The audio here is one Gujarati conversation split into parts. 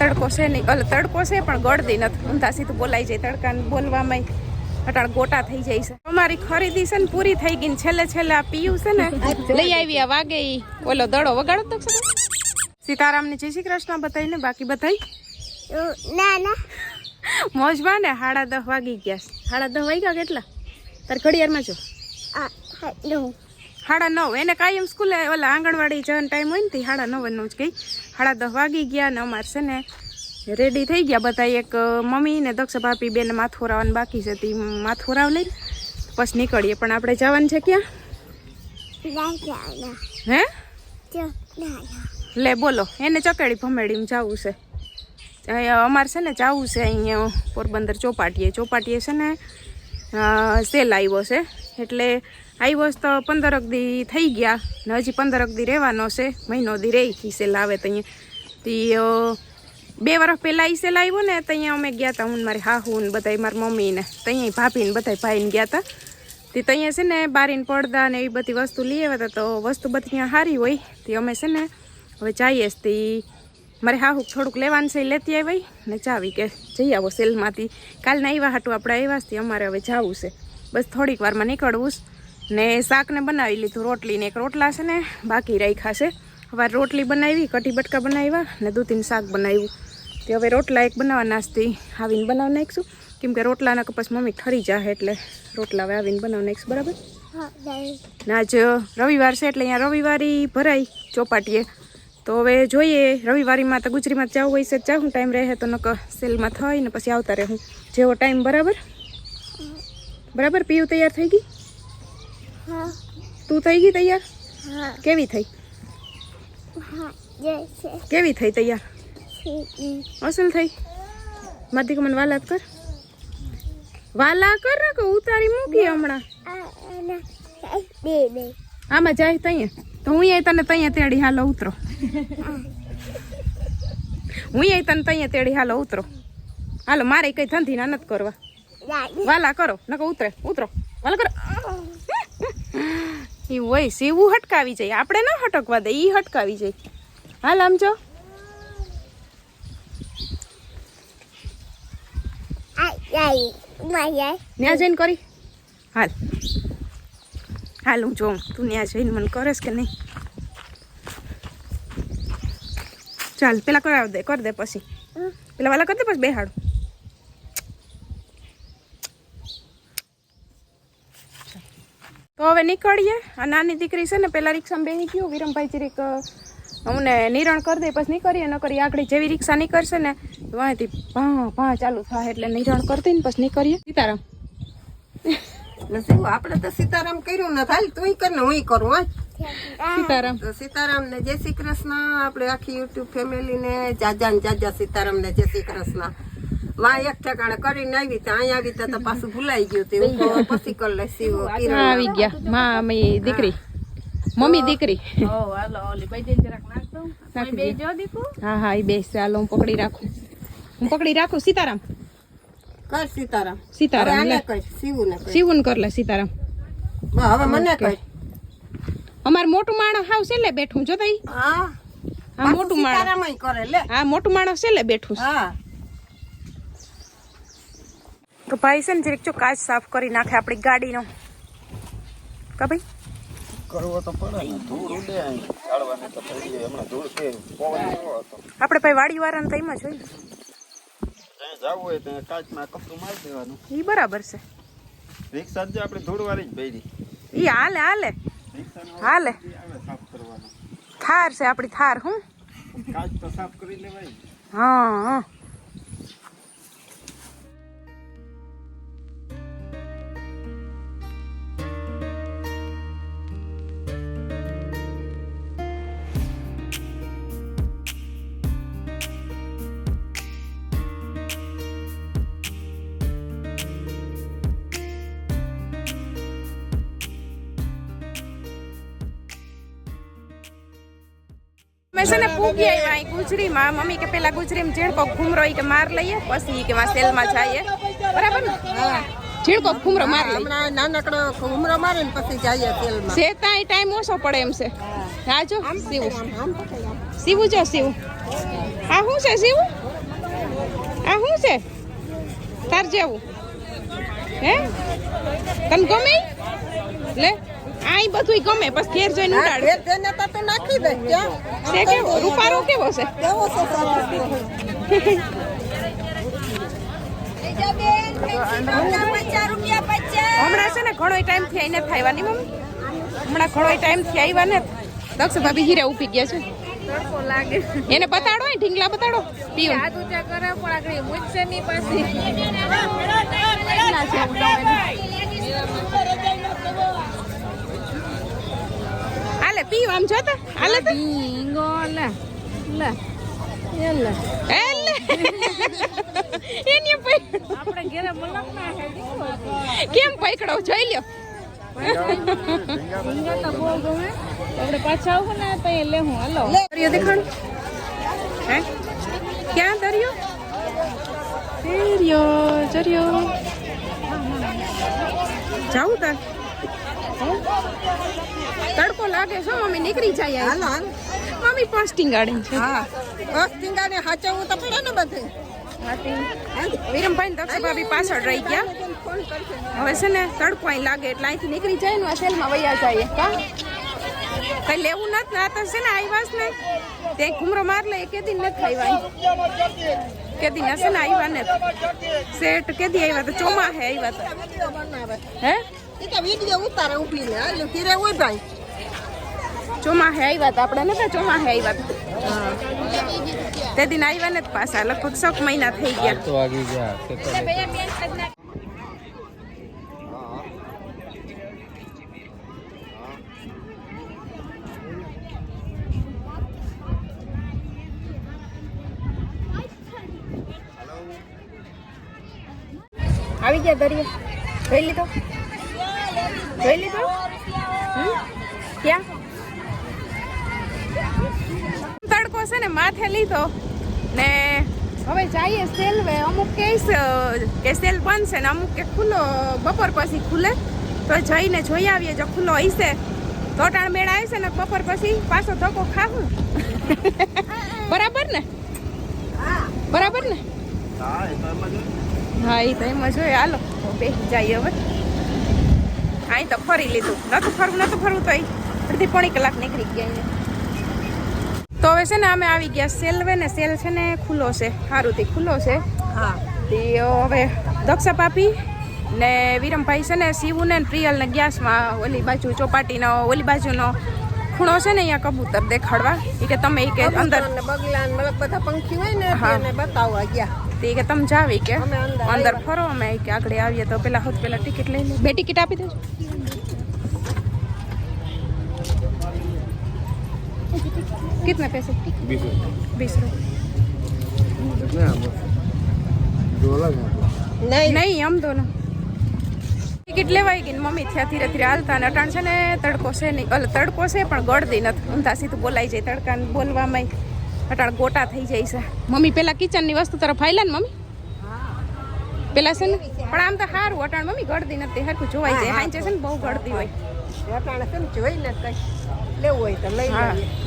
તડકો છે નહીં. અલ તડકો છે પણ ગળદી નથી. ઊંધા સીધું બોલાઈ જાય તડકાને બોલવામાં. અટાળ ગોટા થઈ જાય છે. અમારી ખરીદી છે ને પૂરી થઈ ગઈ ને છેલ્લે છેલ્લે આ પીયું છે ને. લઈ આવી આ વાગે ઈ. ઓલો દડો વગાડો તો? સીતારામને જય શ્રી કૃષ્ણ બતાવી ને બાકી બતાવી ના ના. મોજમાં ને સાડા દસ વાગી ગયા છે. સાડા દસ વાગ્યા કેટલા? તાર ઘડિયાળમાં જો. સાડા નવ. એને કાયમ સ્કૂલે ઓલા આંગણવાડી જવાનો ટાઈમ હોય ને તે સાડા નવનું જ ગઈ. સાડા દસ વાગી ગયા ને અમારે છે ને રેડી થઈ ગયા બધા એક મમ્મી ને દક્ષ બેને માથોરાવાનું બાકી છે, તે માથોરાવ લઈને પછી નીકળીએ. પણ આપણે જવાનું છે ક્યાં? હે? લે, બોલો. એને ચકેડી ભમેડી જવું છે. અમારે છે ને જવું છે અહીંયા પોરબંદર ચોપાટીએ. ચોપાટીએ છે ને સેલ આવ્યો છે. એટલે આવ્યો તો પંદરક દી થઈ ગયા ને હજી પંદરક દી રહેવાનો છે. મહિનો દી રહી ઈ સેલ આવે તો અહીંયા. બે વર્ષ પહેલાં ઈસેલ સેલ આવ્યો ને તો અહીંયા અમે ગયા હતા હું મારી હાહુ ને બધા મારી મમ્મી ને. તો અહીંયા ભાભી ને બધા ભાઈને ગયા હતા તે અહીંયા છે ને બારીને પડદા ને એવી બધી વસ્તુ લઈ આવ્યા હતા તો વસ્તુ બધી ત્યાં સારી હોય. તે અમે છે ને હવે જઈએ તે. મારે હાહુ થોડુંક લેવાનું છે લેતી આવી ને જાવી કે જઈ આવો સેલમાંથી. કાલના આવ્યા હાટું આપણે આવ્યા છીએ અમારે હવે જવું છે. બસ થોડીક વારમાં નીકળવું છે ને શાકને બનાવી લીધું રોટલીને એક રોટલા છે ને બાકી રાખ્યા છે. હવે રોટલી બનાવી કઢી બટકા બનાવ્યા ને દૂધીનું શાક બનાવ્યું. તે હવે રોટલા એક બનાવવા નાસ્તી આવીને બનાવી નાખીશું. કેમ કે રોટલાના કપાસ મમ્મી ઠરી જાય એટલે રોટલા હવે આવીને બનાવી નાખીશું બરાબર? હા જ ને આજ રવિવાર છે એટલે અહીંયા રવિવારી ભરાય ચોપાટીએ. તો હવે જોઈએ રવિવારીમાં તો ગુજરીમાં જવું હોય છે જાઉં ટાઈમ રહે તો નક સેલમાં થઈ ને પછી આવતા રહે. હું જેવો ટાઈમ બરાબર? બરાબર? પીવું તૈયાર થઈ ગઈ? હા. તું થઈ ગઈ તૈયાર? હા. કેવી થઈ? હા કેવી થઈ તૈયાર? અસલ થઈ? માધી મને વાલાત કર. વાલા કર ને કે ઉતારી મૂકી હમણાં. આમાં જાય તઈએ. તો હું અહીંયા તને તઈએ તેડી હાલો ઉતરો. હું. અહીંયા તને તઈએ તેડી હાલો ઉતરો. હાલો મારે કઈ ધંધી ના નથી કરવા. વાલા કરો નકો ઉતરે. ઉતરો. વાલા કરો. ઈ હોય સીવું હટકાવી જાય. આપણે ન હટકવા દે ઈ હટકાવી જાય. હાલ આમ જો. ત્યાં જઈને કરી. હાલ. હાલ હું જોઉં. તું ત્યાં જઈને મને કરેશ કે નહીં? ચાલ પેલા કરાવી દે કરી દે પછી. પેલા વાલા કરી દે પછી બેહાડ. તો હવે નીકળીએ આ નાની દીકરી છે ને પેલા રિક્ષામાં બેસી ગયું. વિરમભાઈ જરીક અમને નિરણ કરી દે પછી નીકળીએ ન કરી આગળ જેવી રિક્ષા નીકળશે ને વાંથી ભા ભા ચાલુ થાય એટલે નિરણ કરતી ને પછી નીકળીએ. સીતારામ. આપણે તો સીતારામ કર્યું ને હાલ તું કર ને હું કરું હા? સીતારામ. તો સીતારામ ને જય શ્રી કૃષ્ણ આપણે આખી યુટ્યુબ ફેમિલી ને જાજા ને જાજા સીતારામ ને જય શ્રી કૃષ્ણ. વાં એક ઠેકાણે કરીને આવી તો અહીંયા આવી તો પાછું ભૂલાઈ ગયું તે પછી કર લઈશ સીવો આવી ગયા. માં અમે દીકરી. મમ્મી દીકરી. હા. હા એ બેસ. ચાલો હું પકડી રાખું. હું પકડી રાખું? સીતારામ. કર સીતારામ. સીતારામ લે. કર ને કર. કર લે સીતારામ. હવે મને કર. અમાર મોટું માણસ હાવ છે લે બેઠું. જો તઈ. હા. હા મોટું માણસ. કરે લે. આ મોટું માણસ છે લે બેઠું હા. તો ભાઈ છે ને જરીક જો કાચ સાફ કરી નાખે આપણી ગાડીનો. કા ભાઈ? કરવો તો પડે. ધૂળ ઉડે અહીં. તો થઈ જાય હમણાં ધૂળ છે. પવન એવો હતો. આપણે ભાઈ વાડી વાળાને તો એમાં જોઈએ ત્યાં જવું હોય ત્યાં કાચમાં કપડું મારી દેવાનું. એ બરાબર છે. રિક્ષા જ આપણે ધૂળવાળી જ બેરી એ હાલે હાલે. હાલે. થાર છે આપણી થાર હું? કાચ તો સાફ કરી લેવાય. હા હા. પૂગી આવ્યા અહીં ગુજરીમાં મમ્મી કે પેલા ગુજરીમાં ઝીણકો ઘૂમરો કે માર લઈએ પછી કે માં સેલમાં જઈએ. બરાબર ને? ઝીણકો ઘૂમરો માર લઈએ. હમણાં નાનકડો ઘૂમરો મારે ને પછી જઈએ તેલમાં છે ત્યાં ટાઈમ ઓછો પડે એમ છે. હા. જો સીવું. સીવું જો સીવું. આ શું છે સીવું? આ શું છે? તાર જેવું. હે? તને ગમે લે. આ ઈ બધુંય ગમે પછી ઘેર જઈને ઉડાડ ઘેર જઈને તો તું નાખી દે ક્યાં છે કેવો રૂપારો કેવો છે કેવો છે હમણાં છે ને ઘણો ટાઈમથી આવીને થાયની મમ્મી હમણાં ઘણો ટાઈમથી આવ્યા ને દક્ષ ભાભી હીરે ઊભી ગયા છે એને બતાડો એ ઢીંગલા બતાડો પીવું હાલે પીવું આમ જોતા? હાલે તો? એલે એની પૈ- કેમ પૈકડો? જોઈ લ્યો. દરિયો દેખાણ હે? ક્યાં દરિયો? દરિયો દરિયો. જાઉં તાર. તડકો લાગે છે મમ્મી નીકળી જાય હાલો હાલ. મમ્મી પાંચ ગાડી છે. હા. બસ ટીંગાને હાચવવું તો પડે ને બધે. વિરમભાઈ દક્ષ ભાભી પાછળ રહી ગયા. હવે છે ને તડકો અહીં લાગે એટલે અહીંથી નીકળી જાય ને આ સેલમાં વૈયા જાય કા કઈ લેવું નથી ને આ તો છે ને આવ્યા ને. ત્યાં ઘુમરો માર લે કેદી નથી આવ્યા કેદી છે ને આવ્યા ને. સેટ કેદી આવ્યા તો ચોમાહે આવ્યા તો. હે? એ તો વીડિયો ઉતારે ઊભીને હાલ કિરે હોય ભાઈ ચોમાહે આવ્યા હતા આપણે નતા ચોમાહે આવ્યા હતા તે દિન આવ્યા ને પાછા લગભગ સક મહિના થઈ ગયા તો વાગી ગયા આવી ગયા દરિયો જોઈ લીધો જોઈ લીધો? ક્યાં? તડકો છે ને માથે લીધો. ને હવે જઈએ સેલવે. અમુક કેસ કે સેલ બંધ છે ને અમુક કે ખુલ્લો બપોર પછી ખુલે. તો જઈને જોઈ આવીએ જો ખુલ્લો હશે તોટાણ મેળા આવશે ને બપોર પછી પાછો ધક્કો ખાવું. બરાબર ને? બરાબર ને? હા એ તો એમ જ હોય. હા એ તો એમ જ હોય. હાલો બે જઈએ હવે. અહીં તો ફરી લીધું. નતું ફરવું નતું ફરવું તો અડધી પોણી કલાક નીકળી ગયા અહીંયા તો હવે છે ને અમે આવી ગયા સેલવે ને સેલ છે ને ખુલ્લો છે. સારુંથી ખુલ્લો છે. હા. તે હવે દક્ષા પાપી ને વિરમભાઈ છે ને શિવું ને પ્રિયલ ને ગેસમાં ઓલી બાજુ ચોપાટીનો ઓલી બાજુનો ખૂણો છે ને અહીંયા કબૂતર દેખાડવા. એ કે તમે એ કે અંદર બગલા બધા પંખી હોય ને બતાવવા ગયા. તે ઈ કે તમે જાવી કે અમે અંદર અંદર ફરો અમે ઈ કે આગળ આવીએ તો પેલા હોત પેલા ટિકિટ લઈ લે બે ટિકિટ આપી દેજો कितने पैसे બીસ રૂપિયા. बीस रुपये એટલે આમ જો અલગ આપો. નહીં નહીં આમ દો ટિકિટ લેવાઈ ગઈ ને મમ્મી થયા ધીરે ધીરે હાલતા અને અટાણ છે ને તડકો છે નહીં અલ તડકો છે પણ ગળદી નથી ઊંધા સીધું બોલાઈ જાય તડકાને બોલવામાં અટાણ ગોટા થઈ જાય છે. મમ્મી પેલા કિચનની વસ્તુ તરફ ફાઈલા ને મમ્મી? પેલા છે ને? પણ આમ તો સારું અટાણ મમ્મી ગળદી નથી હરખું જોવાય જાય હાંચે છે ને બહુ ગળદી હોય. અટાણે છે ને જોઈને કઈ. લેવું હોય તો લઈ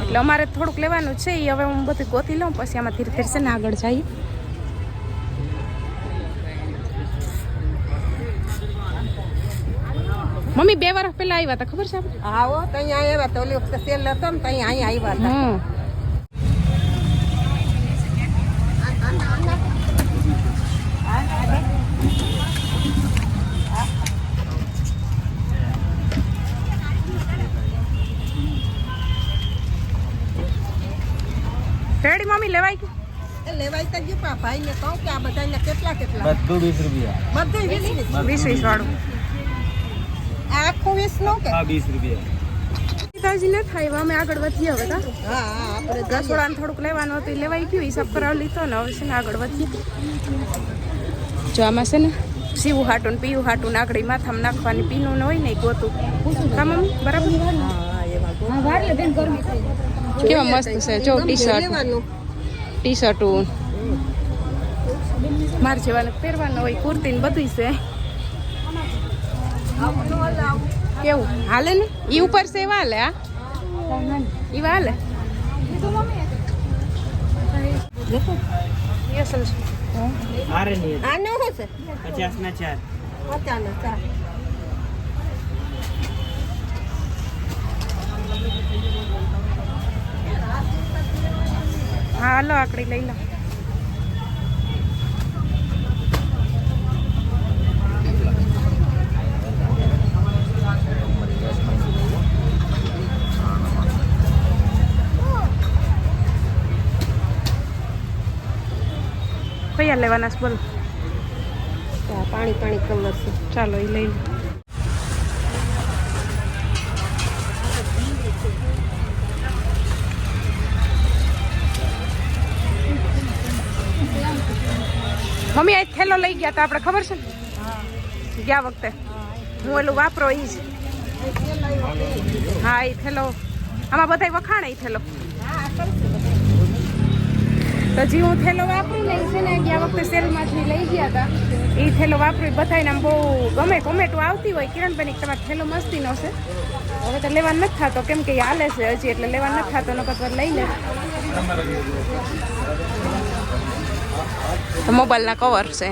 એટલે અમારે થોડુંક લેવાનું છે ઈ હવે હું બધું ગોતી લઉં પછી આમાં ધીરે ધીરે છે ને આગળ જઈએ. મમ્મી બે વર્ષ પહેલા આવ્યા હતા ખબર છે હા હો તો અહીંયા આવ્યા તો ઓલી વખતે સેલ હતો ને તો અહીંયા આવ્યા હતા રેડી મમ્મી લેવાય કે? એ લેવાય તો ગયું પણ ભાઈને કહું કે આ બધાને કેટલા કેટલા? બધું વીસ રૂપિયા. બધું વીસ વીસ. વીસ વીસ વાળું. આખું વીસનું કે? હા વીસ રૂપિયા. પિતાજી ન થાય અમે આગળ વધીએ હવે હા હા આપણે રસોડાને થોડુંક લેવાનું હતું લેવાઈ ગયું હિસાબ કરાવી લીધો ને હવે છે ને આગળ વધીએ. જો આમાં છે ને સીવું હાટું ને પીવું હાટું ને આગળ ઈ માથામાં નાખવાની પીનું હોય ને ગોતું. કા મમ્મી બરાબર? હા કેવા મસ્ત છે. જો ટી શર્ટ ટી શર્ટું માર જેવાને પહેરવાનું હોય કુર્તી ને બધું છે. કેવું? હાલે ને? ઈ ઉપર છે એવા હાલે આ ઈ હાલે? એ. આનો પચાસ ના ચાર. પચાસ ચાર. હા હાલો આકડી લઈ લો કયા લેવાના છે બોલો આ પાણી પાણી કલર છે ચાલો એ લઈ લો મમ્મી, આ થેલો લઈ ગયા તા આપણે ખબર છે ને? ગયા વખતે. હું એલું વાપરો ઈ જ. હા એ થેલો. આમાં બધાય વખાણ ઈ થેલો. તો જે હું થેલો વાપરું ને છે ને ગયા વખતે સેલમાંથી લઈ ગયા હતા એ થેલો વાપરી બધાને આમ બહુ ગમે કોમેટો આવતી હોય કિરણબેન તમારે થેલો મસ્તીનો છે. હવે તો લેવા નથી થતો, કેમ કે એ હાલે છે હજી, એટલે લેવા નથી થતો, નકર લઈ લે. મોબાઈલના કવર છે.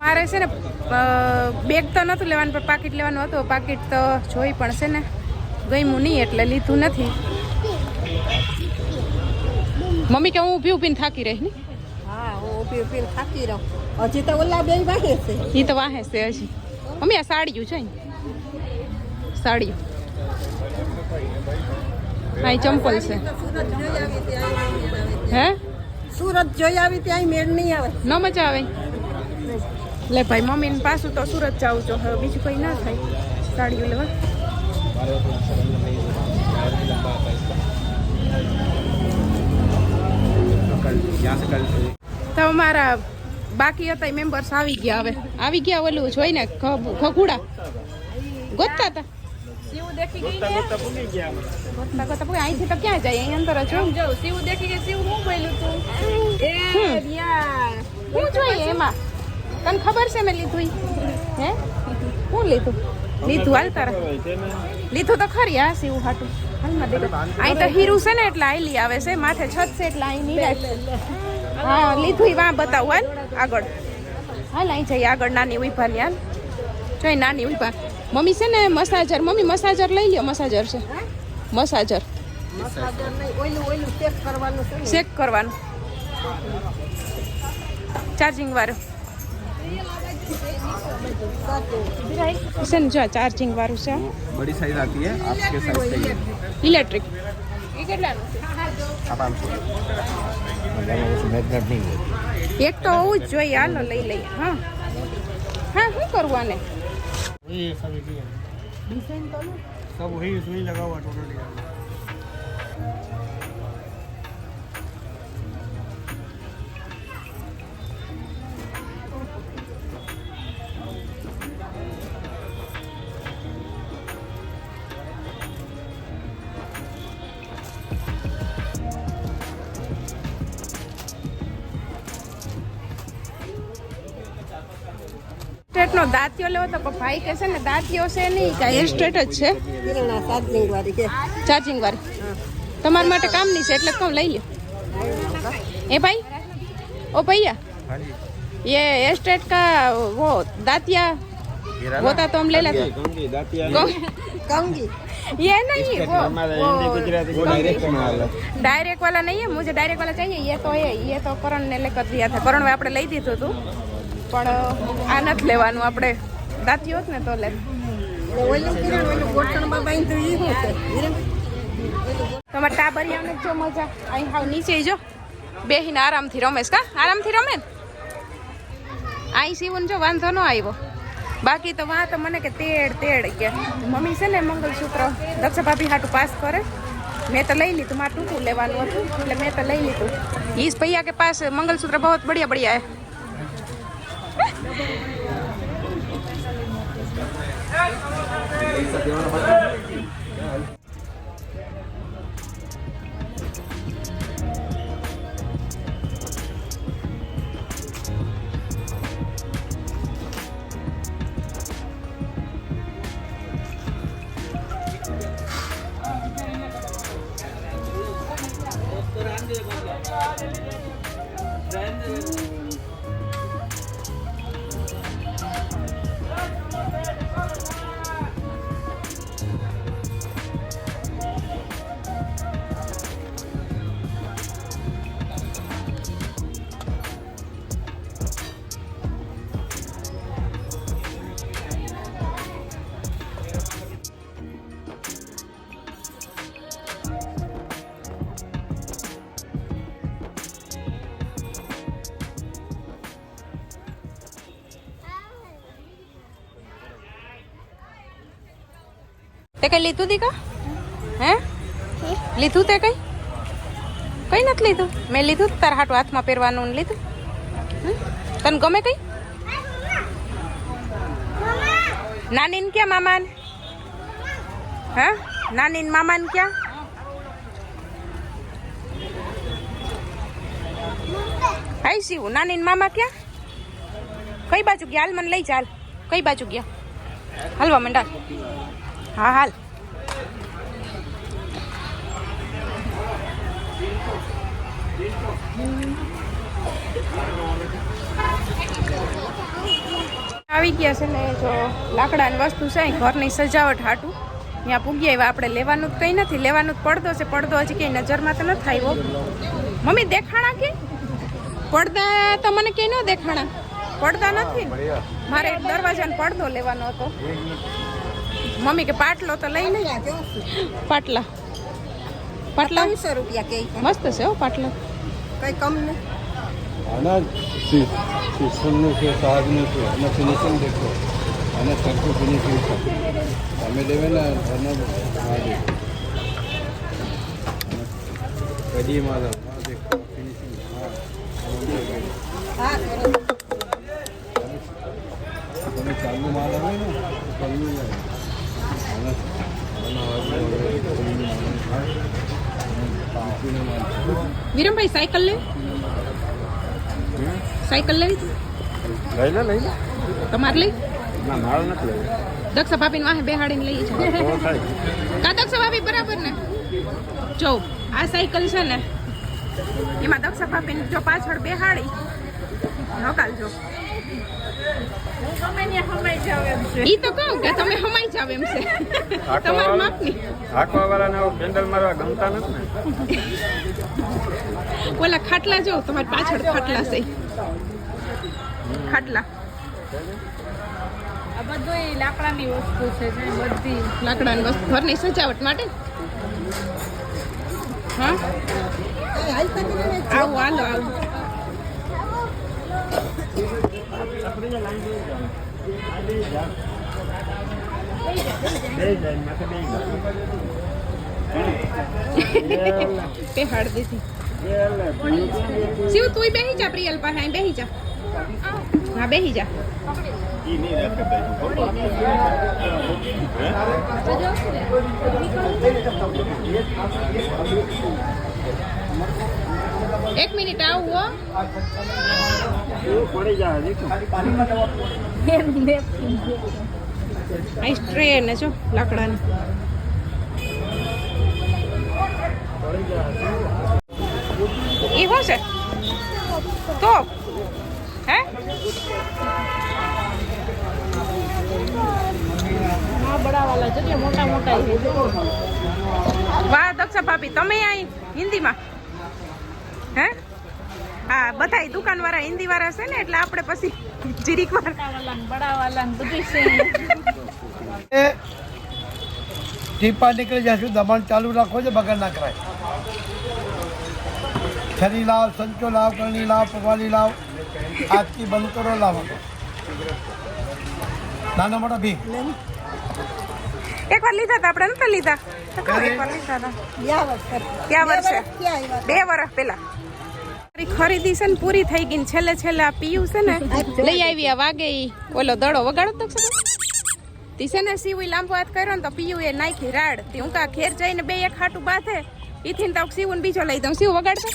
મારે છે ને બેગ તો નહોતું લેવાનું પણ પાકીટ લેવાનું હતું. પાકીટ તો જોઈ પણ છે ને ગમ્યું નહીં એટલે લીધું નથી. મમ્મી કે હું ઊભી ઊભીને થાકી રહી ને હા હું ઊભી ઊભી થાકી રહું. હજી તો ઓલા બે વાહે છે. એ તો વાહે છે હજી. મમ્મી આ સાડીયું છે સાડીયું ઈ ચંપલ છે. હે? સુરત જોઈ આવી ત્યાં મેળ નહીં આવે. ન મજા આવે? લે ભાઈ મમ્મીને પાછું તો સુરત જાઉં છો. હવે બીજું કંઈ ના થાય. સાડીઓ લેવા. તો અમારા બાકી હતા મેમ્બર્સ આવી ગયા હવે. આવી ગયા ઓલું જોઈને ખગુડા ગોતતા હતા? દેખી ગઈ ને? અહીંથી તો ક્યાં જાય? અહીં અંદર જ. શિવ દેખી ગઈ શિવ હું બોલ્યું તું? એ યાર શું જોઈએ એમાં. તને ખબર છે મેં લીધું હે? શું લીધું? લીધું હાલ તારા. લીધું તો ખરી હા સીવું હાટું. અહીં તો હીરું છે ને એટલે આઈલી આવે છે. માથે છત છે એટલે અહીં હા લીધું વાં બતાવું હાલ. આગળ. હાલ અહીં જઈએ. આગળ નાની ઊભા ને હાલ. જોઈ નાની ઊભા મમ્મી છે ને મસાજર. મમ્મી મસાજર લઈ લ્યો મસાજર છે. મસાજર. ચેક કરવાનું ચાર્જિંગ વાળું. ને જો ચાર્જિંગ વાળું છે. બડી સાઈઝ આતી હે આપકે સાઈઝ છે? ઇલેક્ટ્રિક એક તો હોવું જ જોઈએ. હાલો લઈ લઈએ. હા. હા શું કરવું આને? वही है सब इसी है सब वही सुई लगा हुआ टोटल સ્ટેટનો દાંતિયો લેવો તો પણ ભાઈ કહે છે ને દાંતિયો છે નહીં કે હેર સ્ટ્રેટ જ છે કિરણા ચાર્જિંગ વાળી કે ચાર્જિંગ વાળી તમારા માટે કામની છે એટલે કહું લઈ લ્યો એ ભાઈ ओ भैया हाँ जी ये हेयर स्ट्रेट का वो दातिया होता तो हम ले लेते कंगी दातिया कौन- કંગી ये नहीं वो हमारा वो हिंदी गुजराती वो डायरेक्ट में वाला डायरेक्ट वाला नहीं है मुझे डायरेक्ट वाला चाहिए ये तो है ये તો કરણ ને લેકર દિયા હતા કરણ આપણે લઈ દીધું હતું પણ, આ નથી લેવાનું આપણે. દાંતી હોત ને તો લે. તમારે ટાબરિયાને જો મજા. અહીં હાવ નીચે જો. બેહીને આરામથી રમેશ કા? આરામથી રમે ને? અહીં સીવન જો વાંધો ન આવ્યો. બાકી તો વાં તો મને કે તેડ તેડ કે મમ્મી છે ને મંગલસૂત્ર દક્ષા ભાભી હાટું પાસ કરે. મેં તો લઈ લીધું, મારે ટૂંકું લેવાનું હતું. એટલે મેં તો લઈ લીધું. ઈશ ભૈયા કે પાસ મંગલસૂત્ર બહુ બઢિયા બઢિયા હે. Gracias. તે કઈ લીધું દીકા? હે? લીધું તે કઈ? કઈ નથી લીધું? મેં લીધું જ તારા હાટું હાથમાં પહેરવાનું ને લીધું. હમ? તને ગમે કઈ? નાની ને ક્યાં મામાને? હા? નાની ને મામાને ક્યાં? હાઈ શિવ નાની ને મામા ક્યાં? કઈ બાજુ ગયા? હાલ મને લઈ ચાલ કઈ બાજુ ગયા? હાલવા મંડા હા, હાલ. આવી ગયા છે ને જો લાકડાની વસ્તુ છે ઘરની સજાવટ હાટું. ત્યાં પૂગ્યા આવ્યા, આપણે લેવાનું જ કંઈ નથી, લેવાનું પડદો છે, પડદો હજી કંઈ નજરમાં તો નથી આવ્યો. મમ્મી, દેખાણા કે? પડદા તો મને કંઈ ન દેખાણા. પડદા નથી. મારે દરવાજાનો પડદો લેવાનો હતો. મમ્મી કે પાટલો તો લઈ લે. પાટલા. પાટલા? ત્રણસો રૂપિયા કે મસ્ત છે હો પાટલા. કઈ કમ નહીં આના શી- શીશમનું છે સાગનું છે અને ફિનિશિંગ દેખો અને સરખું ફિનિશિંગ છે. તમે લેવે ને અને આ દેખો કદી માલ આ દેખો ફિનિશિંગ હા. તમે ચાલુ માલ આવે ને તો ચાલુ વિરમભાઈ સાયકલ લે? સાયકલ લેવી લઈ લે લઈ લે. તમારે લઈ? ના મારે નથી લેવી. દક્ષા ભાભી વાહે બેહાડીને લઈ છે કા દક્ષા ભાભી બરાબર ને? જો આ સાયકલ છે ને એમાં દક્ષા ભાભીને જો પાછળ બેહાડી હકાલજો ઈ તો કહું કે તમે હમાઈ જાવ એમ છે. તમારા માપની. હાંકવા વાળાને પેન્ડલ મારવા ગમતા નથી ને? ઓલા ખાટલા જો તમારી પાછળ ખાટલા છે. ખાટલા. આ બધું લાકડાની વસ્તુ છે જે બધી. લાકડાની વસ્તુ. ઘરની સજાવટ માટે? હા? આવું હાલો આવું બેહાડ દીધી શિવ તું બેહી જા પ્રિયલ પાસે અહીં બેહી જા હા બેહી જા એક મિનિટ આવું હો. પડી આ ટ્રે ને જો લાકડાની. એ શું છે? તો હે? બડાવાલા જગ્યા મોટા મોટા વાહ દક્ષા ભાભી તમે અહીં હિન્દીમાં? હે? હા બધા દુકાન વાળા હિન્દી વાળા છે ને એટલે આપણે પછી જીરીક વાર ટીપા નીકળી જાય દબાણ ચાલુ રાખો છે બગર ના કરાય. છરી લાવ સંચો લાવ કરણી લાવ પવાલી લાવ આજથી બંધ કરો લાવો. નાના મોટા ભી. એક વાર લીધા હતા આપણે નતા લીધા? તો. કહો, લીધા હતા વર્ષે. બે વર્ષ પહેલા. ખરીદી છે ને પૂરી થઈ ગઈ ને છેલ્લે છેલ્લે આ પીયું છે ને લઈ આવી આ વાગે ઓલો દડો વગાડો તો? તી છે ને સીવું લાંબો હાથ કર્યો ને તો પીયું એ નાખી રાડ. તે હું કા ઘેર જઈને બે એક હાટું બાથે ઈથી ને તો સીવું ને બીજો લઈ દઉં. સીવું વગાડતો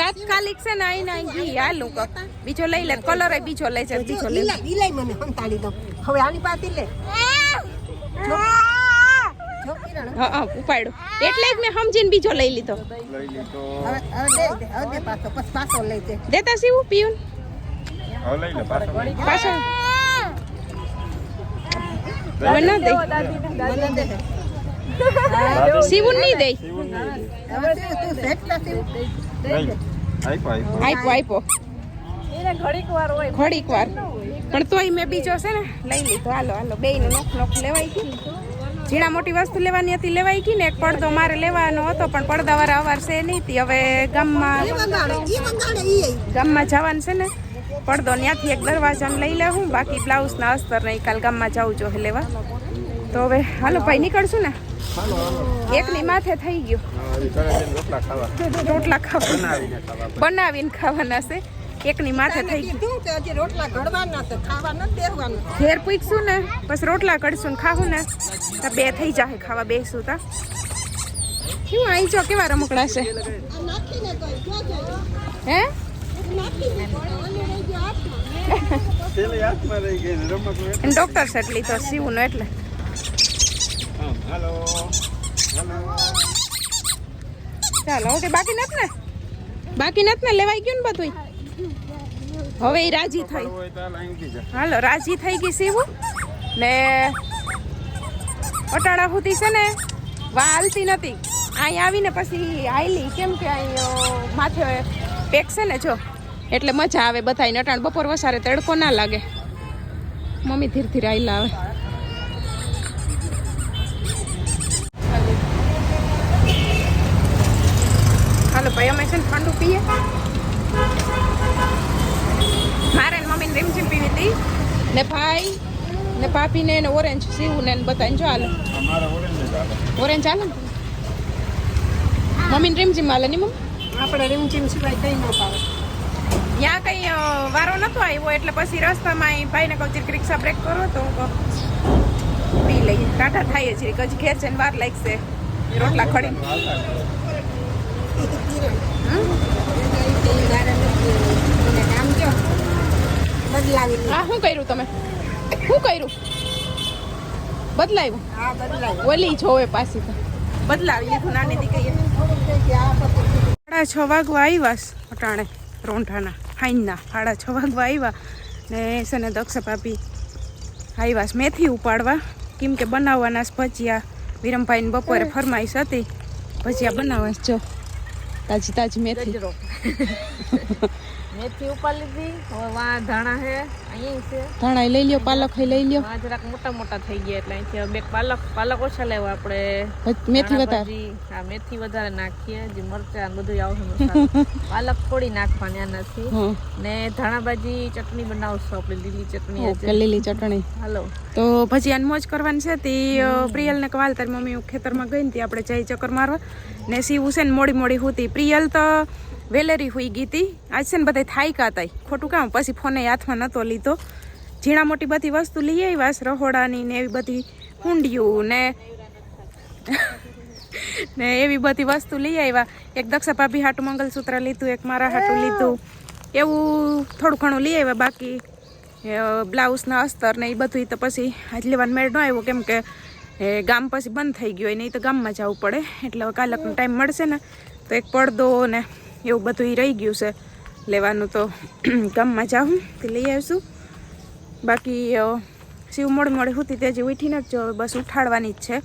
તાત્કાલિક છે ને આઈ ના ઘી હાલું કો બીજો લઈ લે કલર બીજો લઈ જાય બીજો લઈ લે. મને સંતાડી દો. હવે આની પાતી લે. હા હા ઉપાડ્યો. એટલે જ મેં સમજીને બીજો લઈ લીધો. લઈ લીધો. હવે હવે દે દે હવે દે પાછો પાછો લઈ દે. દેતા સીવું પીવું હવે લઈ લે પાછો મને દે. સીવું નહીં દે. આપ્યો આપ્યો ઘડીક વાર હોય. ઘડીક વાર. પણ તોય મેં બીજો છે ને લઈ લીધો. હાલો હાલો બે નું નોખ નોખ લેવાઈ ગઈ ઝીણા મોટી વસ્તુ લેવાની હતી લેવાઈ ગઈ ને એક પડદો મારે લેવાનો હતો પણ પડદા વાળા અવાર છે નહીં હતી હવે ગામમાં ગામમાં જવાનું છે ને પડદો ત્યાંથી એક દરવાજાને લઈ લેવું બાકી બ્લાઉઝના અસ્તર નહીં કાલ ગામમાં જવું જોઈએ લેવા. તો હવે હાલો ભાઈ નીકળશું ને? એક ની માથે થઈ ગયું. રોટલા ખાવા. બનાવીને ખાવાના છે. એકની માથે થઈ ગયું કીધું કે હજી રોટલા ઘડવાના છે ખાવા નથી દેવાનું. ઘેર પૂછશું ને પછી રોટલા કડશું ને ખાવું ને. તો બે થઈ જાય ખાવા બેસું તા? શું આઈ જો કેવા રમકડા છે? હે. ડોક્ટર સેટ લીધો સીવું નો એટલે. આમ, હાલો. હાલો. ચાલો ઓકે બાકી નથી ને? બાકી નથી ને? લેવાઈ ગયું ને બધું હવે એ રાજી થઈ. હાલ રાજી થઈ ગઈ સીવું ને અટાણા ફૂતી છે ને વાલતી નથી. અહીં આવીને પછી આયલી કેમ કે અહીં માથે પેક છે ને જો. એટલે મજા આવે બધાને અટાણ. બપોર વસારે તડકો ના લાગે. મમ્મી ધીરે ધીરે આયલા આવે. હાલો ભાઈ અમે છે ને ઠંડુ પીએ. મારે મમ્મીને રીમઝીમ પીવી હતી. ને ભાઈ ને પાપીને ને ઓરેન્જ સીવું ને બધાને જો હાલો. ઓરેન્જ જ હાલે. ને? મમ્મીને રીમઝીમ હાલે ની મમ્મી? આપણે રીમઝીમ સિવાય કઈ ન પાવે ત્યાં કઈ વારો નતો આવ્યો એટલે પછી રસ્તામાં અહીં ભાઈને કહું જીરીક રિક્ષા બ્રેક કરો તો હું કહું પી લઈએ. ટાટા થાય છે હજી ઘેર છે ને વાર લાગશે. રોટલા ખડી આમ જો બદલાવી હા શું કર્યું તમે? શું કર્યું? બદલાવ્યું હા બદલાવી ઓલી જોવે પાછી તો. બદલાવી લીધું નાની દીકરીએ. સાડા છ વાગવા આવ્યા અટાણે રોંઢાના હાઈના સાડા છ વાગવા આવ્યા ને છે ને દક્ષ ભાભી આવ્યા મેથી ઉપાડવા. કેમ કે બનાવવાના ભજીયા. વિરમભાઈને બપોરે ફરમાઈશ હતી. ભજીયા બનાવવા જો. તાજી તાજી મેથી. મેથી ઉપર લીધી. હવે વા ધાણા છે અહીંયા છે. ધાણા લઈ લ્યો પાલક લઈ લ્યો. વા જરાક મોટા મોટા થઈ ગયા એટલે અહીંથી બે પાલક પાલક ઓછા લેવા આપણે. મેથી વધારે. હા મેથી વધારે નાખીએ. જે મરચા ને બધું આવશે પાલક થોડી નાખવાની આનાથી હા ને ધાણા ભાજી ચટણી બનાવશું આપણે લીલી ચટણી લીલી ચટણી. હાલો. તો ભજીયાની મોજ કરવાની છે. તે પ્રિયલને કવાલ તારી મમ્મી ખેતરમાં ગઈ ને તે આપણે જઈ ચક્કર મારવા. ને સીવું છે ને મોડી મોડી હોતી. પ્રિયલ તો વેલેરી હોઈ ગઈ હતી આજ છે ને બધા થાયકા હતા ખોટું કામ? પછી ફોને હાથમાં નહોતો લીધો. ઝીણા મોટી બધી વસ્તુ લઈ આવ્યા રહોડાની ને એવી બધી હુંડિયું ને ને એવી બધી વસ્તુ લઈ આવ્યા એક દક્ષા ભાભી હાટું મંગલસૂત્ર લીધું, એક મારા હાટું લીધું. એવું થોડું ઘણું લઈ આવ્યા બાકી. બ્લાઉઝના અસ્તર ને એ બધું તો પછી આજ લેવાનું મેળ ન આવ્યો. કેમ કે, એ, ગામ પછી બંધ થઈ ગયું હોય નહીં તો ગામમાં જવું પડે. એટલે કાલકનો ટાઈમ મળશે ને, તો એક પડદો ને એવું બધું રહી ગયું છે. લેવાનું તો ગામમાં જાઉં તે લઈ આવીશું. બાકી શિવ મોડ મોડે હતી તે હજી ઉઠીને જ જો હવે બસ ઉઠાડવાની જ છે.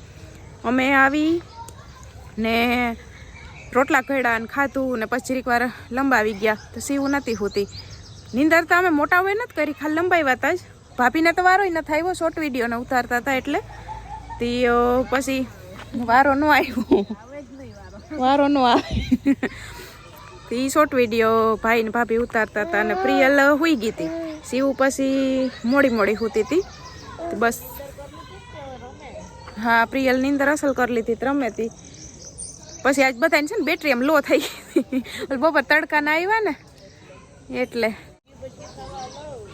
અમે આવી ને રોટલા ઘડ્યા અને ખાધું ને પછી એક વાર લંબાવી ગયા. તો શિવ નથી હોતી. નિંદર તો અમે મોટા હોય નથી કરી ખાલી લંબાવ્યા હતા જ. ભાભીને તો વારો ન આવ્યો શોર્ટ વિડીયોને ઉતારતા હતા એટલે. તે પછી વારો ન આવ્યો. વારો ન આવે. તો એ શોર્ટ વીડિયો ભાઈ ને ભાભી ઉતારતા હતા અને પ્રિયલ હોઈ ગઈ હતી. સીવું પછી મોડી મોડી હોતી હતી. બસ. હા, પ્રિયલ નીંદર અસલ કરી લીધી રમે હતી. પછી આજ બધાને છે ને બેટરી એમ લો થઈ ગઈ બપોર તડકા તડકાના આવ્યા ને, એટલે.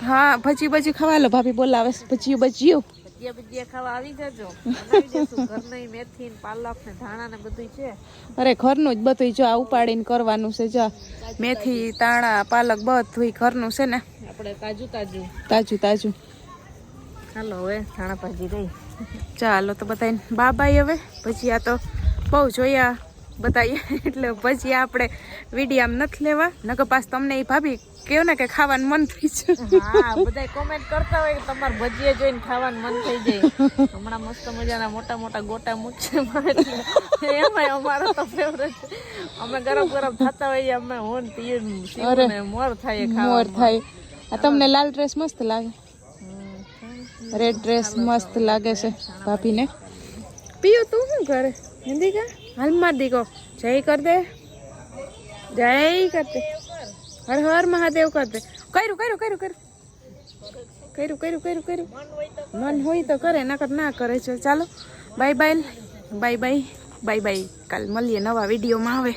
હા ભજી ભજી ખાવા લો, ભાભી બોલાવે ભજીયું ભજીયું ભજીયા ભજીયા ખાવા આવી જજો. ઘરની મેથી ને પાલક ને ધાણા ને બધું છે. અરે ઘરનું જ બધું જો આ ઉપાડીને કરવાનું છે જો મેથી તાણા પાલક બધું ઘરનું છે ને. આપણે તાજું તાજું તાજું તાજું. હાલો હવે ધાણા ભાજી રહી ચાલો તો બતાવીને બા બાઈ હવે ભજીયા તો બહુ જોયા. બતાવીએ એટલે ભજીયા આપણે વિડીયામ નથી લેવા. નકર પાસ તમને એ ભાભી કેવું ને કે ખાવાનું મન થઈ છે બધા કોમેન્ટ કરતા હોય કે તમારે ભજીએ જોઈને ખાવાનું મન થઈ જાય. હમણાં મસ્ત મજાના મોટા મોટા ગોટા મૂકશે એમાં અમારો તો ફેવરેટ અમે ગરમ ગરમ થતા હોઈએ અમે હોન પીએ મોર થાય મોર થાય. આ તમને લાલ ડ્રેસ મસ્ત લાગે? રેડ ડ્રેસ મસ્ત લાગે છે ભાભીને. પીયું તું શું કરે? હિન્દી કા હાલમાં દીકો. જય કર દે જય કર દે હર હર મહાદેવ કર દે કર્યું કર્યું કર્યું કર્યું. કર્યું કર્યું કર્યું કર્યું. મન હોય તો કરે, નકર ના કરે. છે ચાલો, bye bye. Bye bye. Bye bye. કાલ મળીએ નવા વિડીયોમાં આવે